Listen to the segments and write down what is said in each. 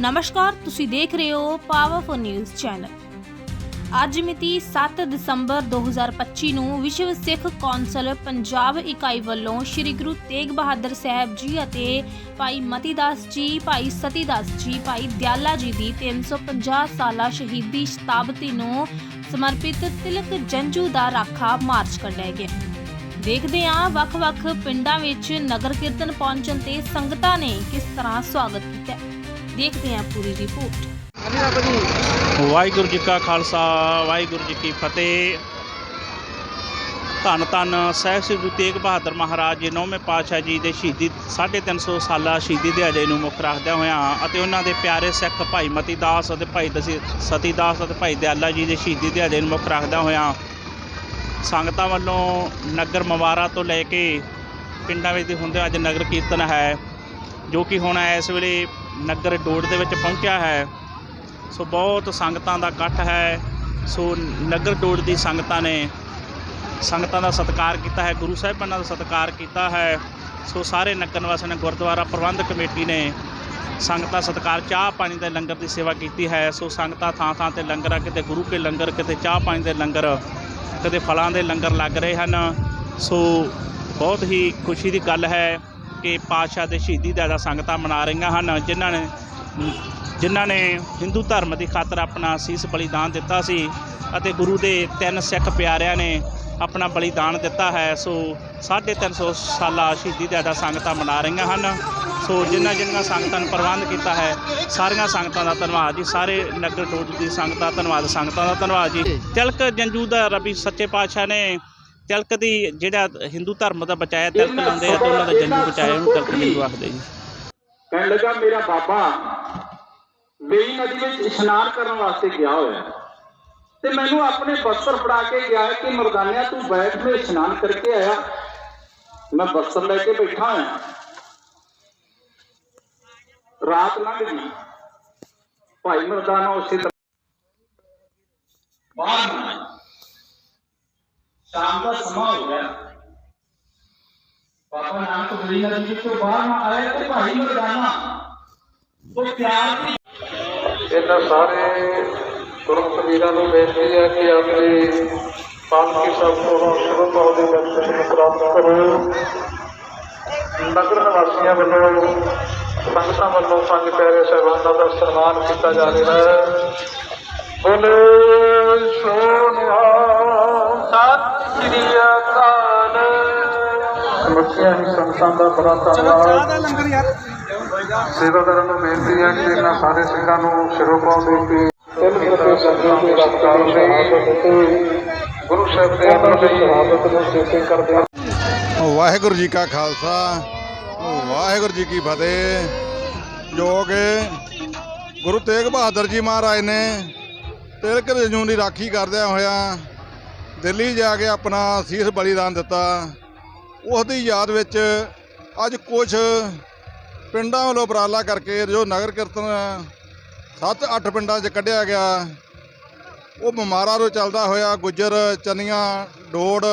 ਨਮਸਕਾਰ, ਤੁਸੀਂ ਦੇਖ ਰਹੇ ਹੋ ਪਾਵਰਫੁਲ ਨਿਊਜ਼ ਚੈਨਲ ਅੱਜ ਮਿਤੀ 7 ਦਸੰਬਰ 2025 ਨੂੰ ਵਿਸ਼ਵ ਸਿੱਖ ਕੌਂਸਲ ਪੰਜਾਬ ਇਕਾਈ ਵੱਲੋਂ ਸ੍ਰੀ ਗੁਰੂ ਤੇਗ ਬਹਾਦਰ ਸਾਹਿਬ ਜੀ ਅਤੇ ਭਾਈ ਮਤੀਦਾਸ ਜੀ, ਭਾਈ ਸਤੀਦਾਸ ਜੀ, ਭਾਈ ਦਿਆਲਾ ਜੀ ਦੀ 350 ਸਾਲਾ ਸ਼ਹੀਦੀ ਸ਼ਤਾਬਦੀ ਨੂੰ ਸਮਰਪਿਤ ਤਿਲਕ ਜੰਜੂ ਦਾ ਰਾਖਾ ਮਾਰਚ ਕੱਢਿਆ ਗਿਆ ਦੇਖਦੇ ਹਾਂ ਵੱਖ-ਵੱਖ ਪਿੰਡਾਂ ਵਿੱਚ ਨਗਰ ਕੀਰਤਨ ਪਹੁੰਚਣ ਤੇ ਸੰਗਤਾਂ ਨੇ ਕਿਸ ਤਰ੍ਹਾਂ ਸਵਾਗਤ ਕੀਤਾ ਦੇਖਦੇ ਹਾਂ ਪੂਰੀ ਰਿਪੋਰਟ ਵਾਹਿਗੁਰੂ ਜੀ ਕਾ ਖਾਲਸਾ, ਵਾਹਿਗੁਰੂ ਜੀ ਕੀ ਫਤਿਹ। ਧੰਨ ਧੰਨ ਸਾਹਿਬ ਸ੍ਰੀ ਗੁਰੂ ਤੇਗ ਬਹਾਦਰ ਮਹਾਰਾਜ ਜੀ, ਨੌਵੇਂ ਪਾਤਸ਼ਾਹ ਜੀ ਦੇ ਸ਼ਹੀਦੀ 350 ਸਾਲਾ ਸ਼ਹੀਦੀ ਦਿਹਾੜੇ ਨੂੰ ਮੁੱਖ ਰੱਖਦਿਆਂ ਹੋਇਆਂ ਅਤੇ ਉਹਨਾਂ ਦੇ ਪਿਆਰੇ ਸਿੱਖ ਭਾਈ ਮਤੀ ਦਾਸ ਅਤੇ ਭਾਈ ਦਸੀ, ਸਤੀ ਦਾਸ ਅਤੇ ਭਾਈ ਦਿਆਲਾ ਜੀ ਦੇ ਸ਼ਹੀਦੀ ਦਿਹਾੜੇ ਨੂੰ ਮੁੱਖ ਰੱਖਦਿਆਂ ਹੋਇਆਂ ਸੰਗਤਾਂ ਵੱਲੋਂ ਨਗਰ ਮਵਾਰਾ ਤੋਂ ਲੈ ਕੇ ਪਿੰਡਾਂ ਵਿੱਚ ਹੁੰਦੇ ਅੱਜ ਨਗਰ ਕੀਰਤਨ ਹੈ, ਜੋ ਕਿ ਹੁਣ ਇਸ ਵੇਲੇ ਨਗਰ ਡੋੜ ਦੇ ਵਿੱਚ ਪਹੁੰਚਿਆ ਹੈ। ਸੋ ਬਹੁਤ ਸੰਗਤਾਂ ਦਾ ਇਕੱਠ ਹੈ। ਸੋ ਨਗਰ ਡੋੜ ਦੀ ਸੰਗਤਾਂ ਨੇ ਸੰਗਤਾਂ ਦਾ ਸਤਿਕਾਰ ਕੀਤਾ ਹੈ, ਗੁਰੂ ਸਾਹਿਬਾਨਾਂ ਦਾ ਸਤਿਕਾਰ ਕੀਤਾ ਹੈ। ਸੋ ਸਾਰੇ ਨਗਰ ਨਿਵਾਸੀਆਂ ਨੇ, ਗੁਰਦੁਆਰਾ ਪ੍ਰਬੰਧਕ ਕਮੇਟੀ ਨੇ ਸੰਗਤਾਂ ਸਤਿਕਾਰ, ਚਾਹ ਪਾਣੀ ਦੇ ਲੰਗਰ ਦੀ ਸੇਵਾ ਕੀਤੀ ਹੈ। ਸੋ ਸੰਗਤਾਂ ਥਾਂ ਥਾਂ ਤੇ ਲੰਗਰ ਆ, ਕਿਤੇ ਗੁਰੂ ਕੇ ਲੰਗਰ, ਕਿਤੇ ਚਾਹ ਪਾਣੀ ਦੇ ਲੰਗਰ, ਕਿਤੇ ਫਲਾਂ ਦੇ ਲੰਗਰ ਲੱਗ ਰਹੇ ਹਨ। ਸੋ ਬਹੁਤ ਹੀ ਖੁਸ਼ੀ ਦੀ ਗੱਲ ਹੈ। ਕੇ ਪਾਤਸ਼ਾਹ ਦੇ ਸ਼ਹੀਦੀ ਦਿਹਾੜਾ ਸੰਗਤਾਂ ਮਨਾ ਰਹੀਆਂ ਹਨ, ਜਿਨ੍ਹਾਂ ਨੇ ਜਿਨ੍ਹਾਂ ਨੇ ਹਿੰਦੂ ਧਰਮ ਦੀ ਖਾਤਰ ਆਪਣਾ ਸੀਸ ਬਲੀਦਾਨ ਦਿੱਤਾ ਸੀ ਅਤੇ ਗੁਰੂ ਦੇ ਤਿੰਨ ਸਿੱਖ ਪਿਆਰਿਆਂ ਨੇ ਆਪਣਾ ਬਲੀਦਾਨ ਦਿੱਤਾ ਹੈ। ਸੋ 350 ਸਾਲਾ ਸ਼ਹੀਦੀ ਦਿਹਾੜਾ ਸੰਗਤਾਂ ਮਨਾ ਰਹੀਆਂ ਹਨ। ਸੋ ਜਿਨ੍ਹਾਂ ਜਿਨ੍ਹਾਂ ਸੰਗਤਾਂ ਨੇ ਪ੍ਰਬੰਧ ਕੀਤਾ ਹੈ, ਸਾਰੀਆਂ ਸੰਗਤਾਂ ਦਾ ਧੰਨਵਾਦ ਜੀ। ਸਾਰੇ ਨਗਰ ਡੋਡ ਦੀ ਸੰਗਤਾਂ ਦਾ ਧੰਨਵਾਦ, ਸੰਗਤਾਂ ਦਾ ਧੰਨਵਾਦ ਜੀ। ਤਿਲਕ ਜੰਜੂ ਦਾ ਰਬੀ ਸੱਚੇ ਪਾਤਸ਼ਾਹ ਨੇ ਤਿਲਕ ਦੀ ਜਿਹੜਾ ਹਿੰਦੂ ਧਰਮ ਦਾ ਬਚਾਇਆ ਤਿਲਕ ਲਾਉਂਦੇ ਆ ਤੇ ਉਹਨਾਂ ਦਾ ਜੰਜੂ ਬਚਾਇਆ ਉਹਨੂੰ ਤਿਲਕ ਜੰਜੂ ਆਖਦੇ ਜੀ। ਕਹਿਣ ਲੱਗਾ, ਮੇਰਾ ਬਾਬਾ ਵੇਈ ਨਦੀ ਵਿੱਚ ਇਸ਼ਨਾਨ ਕਰਨ ਵਾਸਤੇ ਗਿਆ ਹੋਇਆ ਤੇ ਮੈਨੂੰ ਆਪਣੇ ਬਸਤਰ ਫੜਾ ਕੇ ਗਿਆ ਹੈ ਕਿ ਮਰਦਾਨਿਆ, ਤੂੰ ਬੈਠ ਕੇ ਇਸ਼ਨਾਨ ਕਰਕੇ ਆਇਆ। ਮੈਂ ਬਸਤਰ ਲੈ ਕੇ ਬੈਠਾ ਹਾਂ ਰਾਤ ਲੰਘ ਗਈ। ਭਾਈ ਮਰਦਾਨਾ ਉਸੇ ਤਰ੍ਹਾਂ ਬਾਹਰ ਨੂੰ ਆਇਆ। ਸ਼ਾਮ ਦਾ ਸਮਾਂ ਹੋ ਗਿਆ। ਬਾਬਾ ਨਾਨਕ ਬਲੀ ਨਦੀ ਵਿੱਚੋਂ ਬਾਹਰ ਨਾ ਆਇਆ ਤੇ ਭਾਈ ਮਰਦਾਨਾ। ਉਹ ਪਿਆਰ ਦੀ ਇਹਨਾਂ ਸਾਰੇ ਗੁਰਮਤਿ ਵੀਰਾਂ ਨੂੰ ਬੇਨਤੀ ਹੈ ਕਿ ਆਪਣੀ ਪਾਲਕੀ ਸਭ ਤੋਂ ਸ਼ੁਰੂ ਤੋਂ ਦਰਸ਼ਨ ਪ੍ਰਾਪਤ ਕਰੋ ਨਗਰ ਨਿਵਾਸੀਆਂ ਵੱਲੋਂ, ਸੰਗਤਾਂ ਵੱਲੋਂ, ਪੰਜ ਪਿਆਰੇ ਸਾਹਿਬਾਨਾਂ ਦਾ ਸਨਮਾਨ ਕੀਤਾ ਜਾ ਰਿਹਾ ਹੈ। ਬੋਲੇ ਸੋਨਿਆ ਸ੍ਰੀ ਅਕਾਲ। ਸਮੁੱਚੀਆਂ ਹੀ ਸੰਗਤਾਂ ਦਾ ਬੜਾ ਧੰਨਵਾਦ। ਸੇਵਾਦਾਰਾਂ ਨੂੰ ਬੇਨਤੀ ਹੈ ਕਿ ਇਹਨਾਂ ਸਾਰੇ ਸਿੰਘਾਂ ਨੂੰ ਸਿਰੋਂ ਪਾਉ ਦੇ ਕੇ ਤਿੰਨ ਪ੍ਰਤੀ ਸੰਗਤਾਂ ਦੇ ਸਤਿਕਾਰ ਲਈ ਗੁਰੂ ਸਾਹਿਬ ਦੇ ਅਮਰ ਲਈ। ਸ਼ਹਾਦਤ ਨੂੰ ਸੇਤੇ ਕਰਦੇ ਹਾਂ ਵਾਹਿਗੁਰੂ ਜੀ ਕਾ ਖਾਲਸਾ ਵਾਹਿਗੁਰੂ ਜੀ ਕੀ ਫਤਿਹ। ਜੋ ਕਿ ਗੁਰੂ ਤੇਗ ਬਹਾਦਰ ਜੀ ਮਹਾਰਾਜ ਨੇ ਤਿਲਕ ਰਜੂ ਦੀ ਰਾਖੀ ਕਰਦਿਆਂ ਹੋਇਆਂ ਦਿੱਲੀ ਜਾ ਕੇ ਆਪਣਾ ਸੀਸ ਬਲੀਦਾਨ ਦਿੱਤਾ। ਉਸ ਦੀ ਯਾਦ ਵਿੱਚ ਅੱਜ ਕੁਝ ਪਿੰਡਾਂ ਵੱਲੋਂ ਉਪਰਾਲਾ ਕਰਕੇ ਜੋ ਨਗਰ ਕੀਰਤਨ 7-8 ਪਿੰਡਾਂ 'ਚ ਕੱਢਿਆ ਗਿਆ। ਉਹ ਬਿਮਾਰਾਂ ਤੋਂ ਚੱਲਦਾ ਹੋਇਆ ਗੁੱਜਰ, ਚੰਨੀਆਂ, ਡੋੜ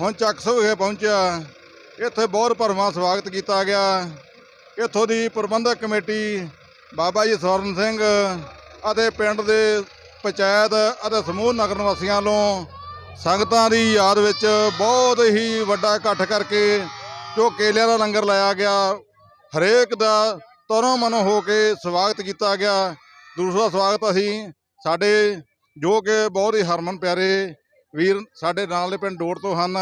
ਹੁਣ ਚੱਕ ਵਿਖੇ ਪਹੁੰਚਿਆ। ਇੱਥੇ ਬਹੁਤ ਭਰਵਾਂ ਸਵਾਗਤ ਕੀਤਾ ਗਿਆ। ਇੱਥੋਂ ਦੀ ਪ੍ਰਬੰਧਕ ਕਮੇਟੀ ਬਾਬਾ ਜੀ ਸਵਰਨ ਸਿੰਘ ਅਤੇ ਪਿੰਡ ਦੇ ਪੰਚਾਇਤ ਅਤੇ ਸਮੂਹ ਨਗਰ ਨਿਵਾਸੀਆਂ ਵੱਲੋਂ ਸੰਗਤਾਂ ਦੀ ਯਾਦ ਵਿੱਚ ਬਹੁਤ ਹੀ ਵੱਡਾ ਇਕੱਠ ਕਰਕੇ ਜੋ ਕੇਲਿਆਂ ਦਾ ਲੰਗਰ ਲਾਇਆ ਗਿਆ ਹਰੇਕ ਦਾ ਤਰੋਂ ਮਨੋਂ ਹੋ ਕੇ ਸਵਾਗਤ ਕੀਤਾ ਗਿਆ ਦੂਸਰਾ ਸਵਾਗਤ ਅਸੀਂ ਸਾਡੇ ਜੋ ਕਿ ਬਹੁਤ ਹੀ ਹਰਮਨ ਪਿਆਰੇ ਵੀਰ ਸਾਡੇ ਨਾਲ ਦੇ ਪਿੰਡ ਡੋੜ ਤੋਂ ਹਨ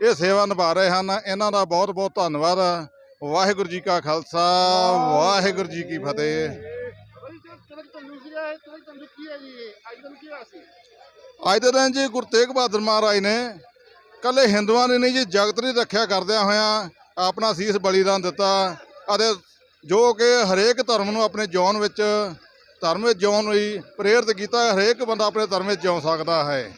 ਇਹ ਸੇਵਾ ਨਿਭਾ ਰਹੇ ਹਨ ਇਹਨਾਂ ਦਾ ਬਹੁਤ ਬਹੁਤ ਧੰਨਵਾਦ ਵਾਹਿਗੁਰੂ ਜੀ ਕਾ ਖਾਲਸਾ ਵਾਹਿਗੁਰੂ ਜੀ ਕੀ ਫਤਿਹ ਅੱਜ ਦੇ ਦਿਨ ਜੀ ਗੁਰੂ ਤੇਗ ਬਹਾਦਰ ਮਹਾਰਾਜ ਨੇ ਕੱਲੇ ਹਿੰਦੂਆਂ ਨੇ ਨਹੀਂ ਜੀ, ਜਗਤ ਦੀ ਰੱਖਿਆ ਕਰਦਿਆਂ ਹੋਇਆਂ ਆਪਣਾ ਸੀਸ ਬਲੀਦਾਨ ਦਿੱਤਾ ਅਤੇ ਜੋ ਕਿ ਹਰੇਕ ਧਰਮ ਨੂੰ ਆਪਣੇ ਜੀਵਨ ਵਿੱਚ, ਧਰਮ ਵਿੱਚ ਜਿਉਣ ਲਈ ਪ੍ਰੇਰਿਤ ਕੀਤਾ, ਹਰੇਕ ਬੰਦਾ ਆਪਣੇ ਧਰਮ ਵਿੱਚ ਜਿਉ ਸਕਦਾ ਹੈ।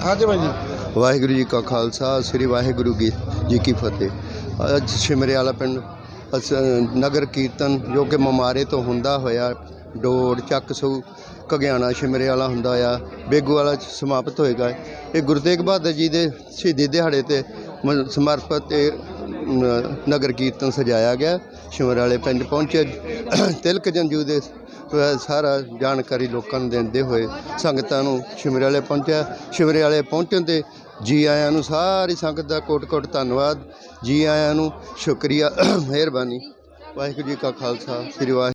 ਹਾਂਜੀ ਭਾਈ ਜੀ। ਵਾਹਿਗੁਰੂ ਜੀ ਕਾ ਖਾਲਸਾ, ਸ੍ਰੀ ਵਾਹਿਗੁਰੂ ਜੀ ਜੀ ਕੀ ਫਤਿਹ। ਅੱਜ ਸ਼ਿਮਰੇ ਵਾਲਾ ਪਿੰਡ, ਅਸ- ਨਗਰ ਕੀਰਤਨ ਜੋ ਕਿ ਮਮਾਰੇ ਤੋਂ ਹੁੰਦਾ ਹੋਇਆ ਡੋੜ ਚੱਕ ਸੂ ਕਗਿਆਣਾ ਸ਼ਿਮਰੇ ਵਾਲਾ ਹੁੰਦਾ ਆ, ਬੇਗੂ ਵਾਲਾ 'ਚ ਸਮਾਪਤ ਹੋਏਗਾ। ਇਹ ਗੁਰੂ ਤੇਗ ਬਹਾਦਰ ਜੀ ਦੇ ਸ਼ਹੀਦੀ ਦਿਹਾੜੇ ਤੇ ਮ- ਸਮਰਪਿਤ ਇਹ ਨਗਰ ਕੀਰਤਨ ਸਜਾਇਆ ਗਿਆ। ਸ਼ਿਮਰ ਵਾਲੇ ਪਿੰਡ ਪਹੁੰਚੇ। ਤਿਲਕ ਜੰਜੂ ਦੇ ਸਾਰਾ ਜਾਣਕਾਰੀ ਲੋਕਾਂ ਨੂੰ ਦਿੰਦੇ ਹੋਏ ਸੰਗਤਾਂ ਨੂੰ ਸ਼ਿਮਰੇ ਵਾਲੇ ਪਹੁੰਚਿਆ। ਸ਼ਿਮਰੇ ਵਾਲੇ ਪਹੁੰਚਣ ਤੇ ਜੀ ਆਇਆਂ ਨੂੰ ਸਾਰੀ ਸੰਗਤ ਦਾ ਕੋਟ-ਕੋਟ ਧੰਨਵਾਦ। ਜੀ ਆਇਆਂ ਨੂੰ ਸ਼ੁਕਰੀਆ, ਮਿਹਰਬਾਨੀ। ਵਾਹਿਗੁਰੂ ਜੀ ਕਾ ਖਾਲਸਾ, ਸ੍ਰੀ ਵਾਹਿ